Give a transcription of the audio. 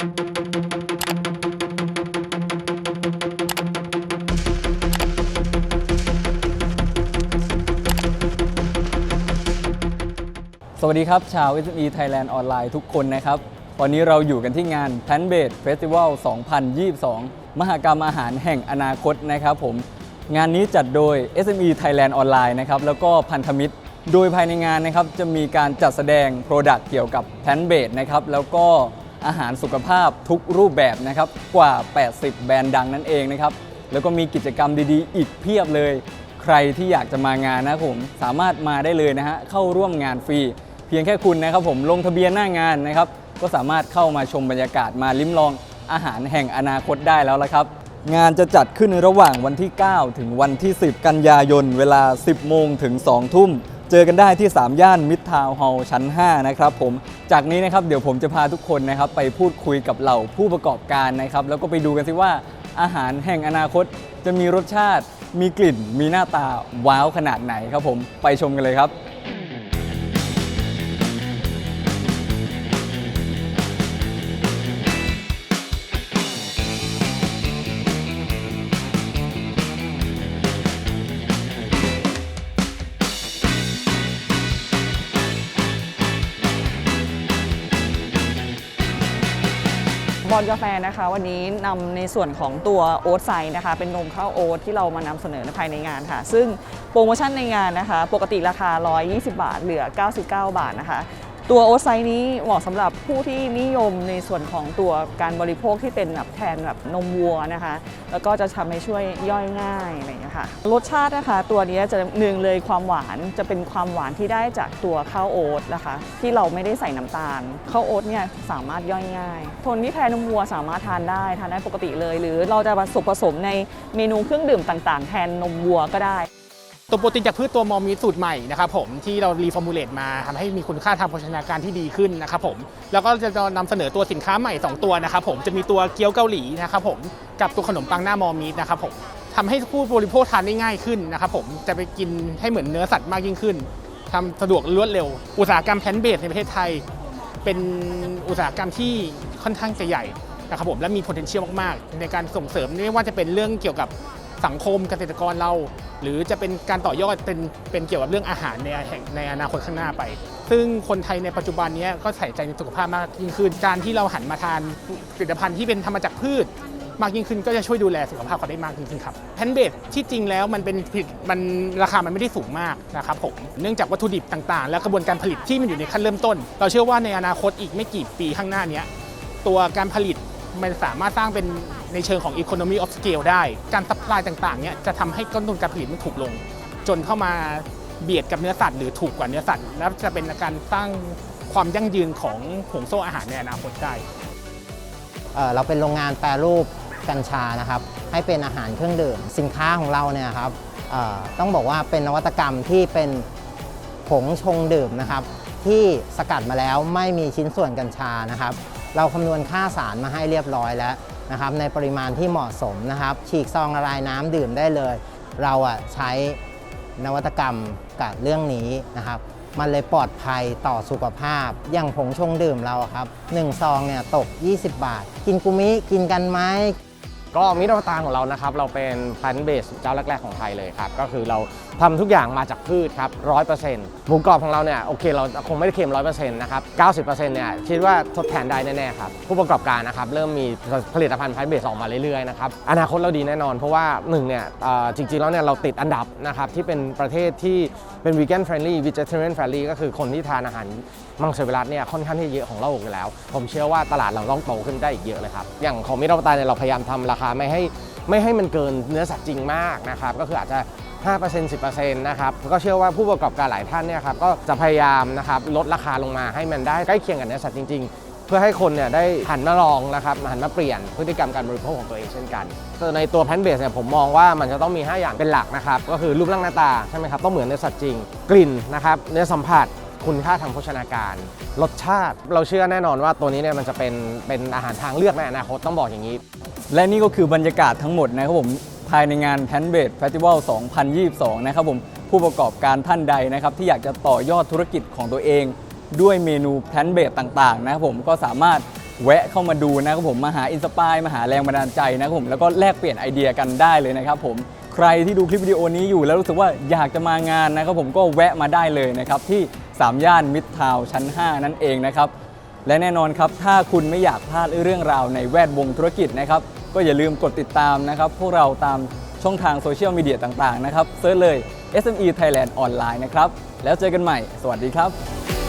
สวัสดีครับ ชาว SME Thailand ออนไลน์ทุกคนนะครับ วันนี้เราอยู่กันที่งาน Plant Based Festival 2022 มหกรรมอาหารแห่งอนาคตนะครับผม งานนี้จัดโดย SME Thailand ออนไลน์นะครับแล้วก็พันธมิตร โดยภายในงานนะครับจะมีการจัดแสดง Product เกี่ยวกับ Plant Based นะครับแล้วก็ อาหารสุขภาพทุกรูปแบบนะครับกว่า 80 แบรนด์ดังนั่นเองนะครับแล้วก็มีกิจกรรมดีๆ อีกเพียบเลย ใครที่อยากจะมางานนะครับผมสามารถมาได้เลยนะฮะเข้าร่วมงานฟรี เพียงแค่คุณนะครับผมลงทะเบียนหน้างานนะครับก็สามารถเข้ามาชมบรรยากาศมาลิ้มลองอาหารแห่งอนาคตได้แล้วละครับ งานจะจัดขึ้นระหว่างวันที่ 9 ถึงวันที่ 10 กันยายน เวลา 10 โมงถึง 2 ทุ่ม เจอกันได้ที่ 3 ย่านมิตรทาวน์ฮอลล์ชั้น 5 นะครับผม จากนี้นะครับเดี๋ยวผมจะพาทุกคนนะครับไปพูดคุยกับเหล่าผู้ประกอบการนะครับ แล้วก็ไปดูกันสิว่าอาหารแห่งอนาคตจะมีรสชาติ มีกลิ่น มีหน้าตาว้าวขนาดไหนครับผม ไปชมกันเลยครับ บอนกาแฟนะคะ วันนี้นำในส่วนของตัวโอ๊ตไซด์นะคะ เป็นนมข้าวโอ๊ตที่เรามานำเสนอภายในงานค่ะ ซึ่งโปรโมชั่นในงานนะคะ ปกติราคา 120 บาท เหลือ 99 บาทนะคะ ตัวโอ๊ตไซนี้เหมาะสำหรับผู้ที่นิยมในส่วนของตัวการบริโภคที่เป็นแบบแทนแบบนมวัวนะคะ แล้วก็จะทำให้ช่วยย่อยง่ายอะไรอย่างเงี้ยค่ะ รสชาตินะคะ ตัวนี้จะหนึ่งเลยความหวานจะเป็นความหวานที่ได้จากตัวข้าวโอ๊ตนะคะ ที่เราไม่ได้ใส่น้ำตาลข้าวโอ๊ตเนี่ยสามารถย่อยง่ายคนที่แพ้นมวัวสามารถทานได้ทานได้ปกติเลย หรือเราจะผสมผสมในเมนูเครื่องดื่มต่าง ๆ แทนนมวัวก็ได้ ตัวโปรตีนจากพืชตัวมอมีสูตรใหม่นะครับผมที่เรารีฟอร์มูลเลตมาทำให้มีคุณค่าทางโภชนาการที่ดีขึ้นนะครับผมแล้วก็จะนำเสนอตัวสินค้าใหม่ 2 ตัวนะครับผมจะมีตัวเกี๊ยวเกาหลีนะครับผมกับตัวขนมปังหน้ามอมีนะครับผมทำให้ผู้บริโภคทานได้ง่ายขึ้นนะครับผมจะไปกินให้เหมือนเนื้อสัตว์มากยิ่งขึ้นทำสะดวกรวดเร็ว อุตสาหกรรมแพนเบสในประเทศไทย เป็นอุตสาหกรรมที่ค่อนข้างจะใหญ่นะครับผมและมี potential มากๆ ในการส่งเสริมไม่ว่าจะเป็นเรื่องเกี่ยวกับสังคมเกษตรกรเรา หรือจะเป็นการต่อยอดเป็นเป็นเกี่ยวกับเรื่องอาหารในในอนาคตข้างหน้าไป ซึ่งคนไทยในปัจจุบันนี้ก็ใส่ใจในสุขภาพมากยิ่งขึ้น การที่เราหันมาทานผลิตภัณฑ์ที่เป็นธรรมจากพืชมากยิ่งขึ้นก็จะช่วยดูแลสุขภาพเขาได้มากยิ่งขึ้นครับแพนเบสที่จริงแล้วมันเป็นผลิตมันราคามันไม่ได้สูงมากนะครับผมเนื่องจากวัตถุดิบต่างๆ และกระบวนการผลิตที่มันอยู่ในขั้นเริ่มต้น เราเชื่อว่าในอนาคตอีกไม่กี่ปีข้างหน้าเนี้ยตัวการผลิต มันสามารถสร้างเป็นในเชิงของ economy of scale ได้ การซัพพลายต่างๆเนี้ยจะทำให้ต้นทุนการผลิตมันถูกลง จนเข้ามาเบียดกับเนื้อสัตว์หรือถูกกว่าเนื้อสัตว์ แล้วจะเป็นการสร้างความยั่งยืนของห่วงโซ่อาหารในอนาคตได้เราเป็นโรงงานแปรรูปกัญชานะครับให้เป็นอาหารเครื่องดื่มสินค้าของเราเนี่ยครับต้องบอกว่าเป็นนวัตกรรมที่เป็นผงชงดื่มนะครับ ที่สกัดมาแล้วไม่มีชิ้นส่วนกัญชานะครับ เราคำนวณค่าสารมาให้เรียบร้อยแล้วนะครับในปริมาณที่เหมาะสมนะครับ ฉีกซองละลายน้ำดื่มได้เลย เราอะใช้นวัตกรรมกับเรื่องนี้นะครับ มันเลยปลอดภัยต่อสุขภาพ อย่างผงชงดื่มเราครับ1ซองเนี่ยตก 20 บาท กินกุมิกินกันไหม ก็มิตรตาของเรานะครับเราเป็นพันเบสเจ้าแรก ๆของไทยเลยครับ ก็คือเราทำทุกอย่างมาจากพืชครับร้อยเปอร์เซ็นต์หมูกรอบของเราเนี่ยโอเคเราคงไม่ได้เค็มร้อยเปอร์เซ็นต์นะครับเก้าสิบเปอร์เซ็นต์เนี่ยคิดว่าทดแทนได้แน่ๆครับผู้ประกอบการนะครับเริ่มมีผลิตภัณฑ์พันเบสออกมาเรื่อยๆนะครับอนาคตเราดีแน่นอน เพราะว่าหนึ่งเนี่ยจริงๆแล้วเนี่ยเราติดอันดับนะครับที่เป็นประเทศที่เป็นวีแกนเฟรนลี่วีเจเทเรียนเฟรนลี่ก็คือคนที่ทานอาหาร มังสวิรัตเนี่ยค่อนข้างที่เยอะของโลกอยู่แล้ว ผมเชื่อว่าตลาดเราต้องโตขึ้นได้อีกเยอะเลยครับ อย่างของมิตรตาเนี่ยเราพยายามทำราคาไม่ให้ไม่ให้มันเกินเนื้อสัตว์จริงมากนะครับ ก็คืออาจจะ 5% 10%นะครับก็เชื่อว่าผู้ประกอบการหลายท่านเนี่ยครับก็จะพยายามนะครับลดราคาลงมาให้มันได้ใกล้เคียงกับเนื้อสัตว์จริงๆเพื่อให้คนเนี่ยได้หันมาลองนะครับหันมาเปลี่ยนพฤติกรรมการบริโภคของตัวเองเช่นกันในตัวแพนเบสเนี่ยผมมองว่ามันจะต้องมี 5 อย่างเป็นหลักนะครับ ก็คือรูปร่างหน้าตาใช่ไหมครับต้องเหมือนเนื้อสัตว์จริง กลิ่นนะครับเนื้อสัมผัส คุณค่าทางโภชนาการ รสชาติเราเชื่อแน่นอนว่าตัวนี้เนี่ยมันจะเป็นเป็นอาหารทางเลือกในอนาคตต้องบอกอย่างนี้ และนี่ก็คือบรรยากาศทั้งหมดนะครับผมภายในงาน p a n b a s e Festival 2022 นะครับผมผู้ประกอบการท่านใดนะครับที่อยากจะต่อยอดธุรกิจของตัวเอง ด้วยเมนู p a n b a s e ต่างๆ นะครับผมก็สามารถแวะเข้ามาดูนะครับผมมาหาอินสปายมาหาแรงบันดาลใจนะครับผมแล้วก็แลกเปลี่ยนไอเดียกันได้เลยนะครับผมใครที่ดูคลิปวิดีโอนี้อยู่แล้วรู้สึกว่าอยากจะมางานนะครับผมก็แวะมาได้เลยนะครับที่ 3 ย่านมิตรทาวชั้น 5 นั่นเองนะครับ และแน่นอนครับ ถ้าคุณไม่อยากพลาดเรื่องราวในแวดวงธุรกิจนะครับ ก็อย่าลืมกดติดตามนะครับ พวกเราตามช่องทางโซเชียลมีเดียต่างๆนะครับเซิร์ชเลย SME Thailand ออนไลน์นะครับ แล้วเจอกันใหม่ สวัสดีครับ